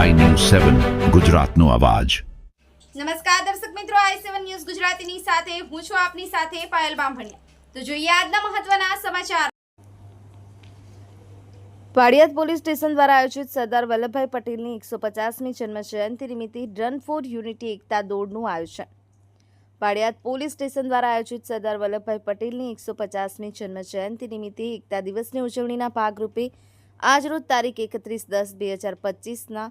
સેવન ગુજરાતનો અવાજ. નમસ્કાર દર્શક મિત્રો આઈ સેવન ન્યૂઝ ગુજરાતીની સાથે હું છું આપની સાથે પાયલ બામભણિયા. તો જોઈએ આજના મહત્વના સમાચાર. પાડિયાદ પોલીસ સ્ટેશન દ્વારા આયોજિત સરદાર વલ્લભભાઈ પટેલની એકસો પચાસમી જન્મ જયંતિ નિમિત્તે રન ફોર યુનિટી એકતા દોડનું આયોજન. પાડિયાદ પોલીસ સ્ટેશન દ્વારા આયોજિત સરદાર વલ્લભભાઈ પટેલની એકસો પચાસમી જન્મ જયંતિ નિમિત્તે એકતા દિવસની ઉજવણીના ભાગરૂપે આજરોજ તારીખ એકત્રીસ દસ બે હજાર પચીસના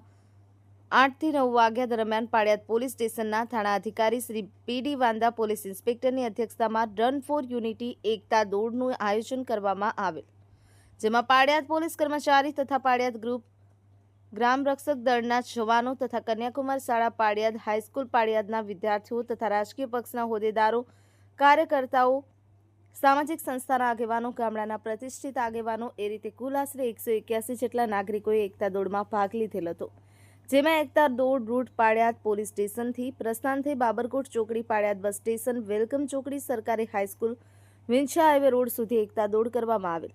આઠથી નવ વાગ્યા દરમિયાન પાડિયાદ પોલીસ સ્ટેશનના થાણા અધિકારી શ્રી પીડી વાંદા પોલીસ ઇન્સ્પેક્ટરની અધ્યક્ષતામાં રન ફોર યુનિટી એકતા દોડનું આયોજન કરવામાં આવેલ, જેમાં પાડિયાદ પોલીસ કર્મચારી તથા પાડિયાદ ગ્રુપ ગ્રામ રક્ષક દળના જવાનો તથા કન્યાકુમાર શાળા પાડિયાદ હાઈસ્કૂલ પાડિયાદના વિદ્યાર્થીઓ તથા રાજકીય પક્ષના હોદ્દેદારો, કાર્યકર્તાઓ, સામાજિક સંસ્થાના આગેવાનો, ગામડાના પ્રતિષ્ઠિત આગેવાનો એ રીતે કુલ આશરે એકસો એક્યાસી જેટલા નાગરિકોએ એકતા દોડમાં ભાગ લીધેલ હતો. જેમાં એકતા દોડ, રૂટ પાડ્યાત પોલીસ સ્ટેશનથી, પ્રસ્થાનથી બાબરકોટ ચોકડી પાડ્યાત બસ સ્ટેશન, વેલકમ ચોકડી સરકારી હાઈસ્કૂલ, વિંછા હાઈવે રોડ સુધી એકતા દોડ કરવામાં આવેલ.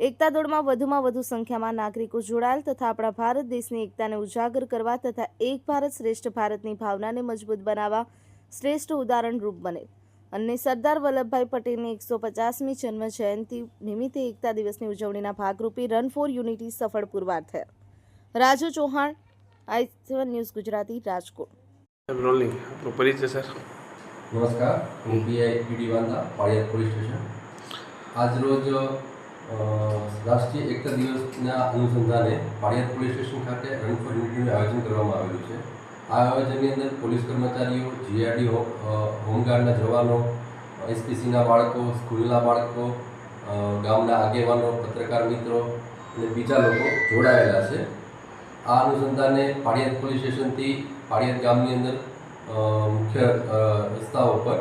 એકતા દોડમાં વધુમાં વધુ સંખ્યામાં નાગરિકો જોડાયેલ તથા આપણા ભારત દેશની એકતાને ઉજાગર કરવા તથા એક ભારત શ્રેષ્ઠ ભારતની ભાવનાને મજબૂત બનાવવા શ્રેષ્ઠ ઉદાહરણ રૂપ બનેલ. અને સરદાર વલ્લભભાઈ પટેલની એકસો પચાસમી જન્મ જયંતિ નિમિત્તે એકતા દિવસની ઉજવણીના ભાગરૂપે રન ફોર યુનિટી સફળ પુરવાર થયા. Raju Chauhan I seven news Gujarati Rajkot. Rolling આપણો પરિચય સર નમસ્કાર. હું PI P D Vanda Paliyad police station. આજરોજ રાષ્ટ્રીય એકતા દિવસના અનુસંધાને પાળિયાદ પોલીસ સ્ટેશન ખાતે રન ફોર યુનિટીનું આયોજન કરવામાં આવેલું છે. આ આયોજનની અંદર પોલીસ કર્મચારીઓ જીઆરડી હોમગાર્ડના જવાનો એસપીસીના બાળકો સ્કૂલના બાળકો ગામના આગેવાનો પત્રકાર મિત્રો અને બીજા લોકો જોડાયેલા છે. આ અનુસંધાને પાળિયાદ પોલીસ સ્ટેશનથી પાળિયાદ ગામની અંદર મુખ્ય રસ્તાઓ પર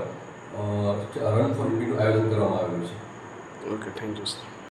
રન ફોર યુનિટીનું આયોજન કરવામાં આવેલું છે. Okay thank you sir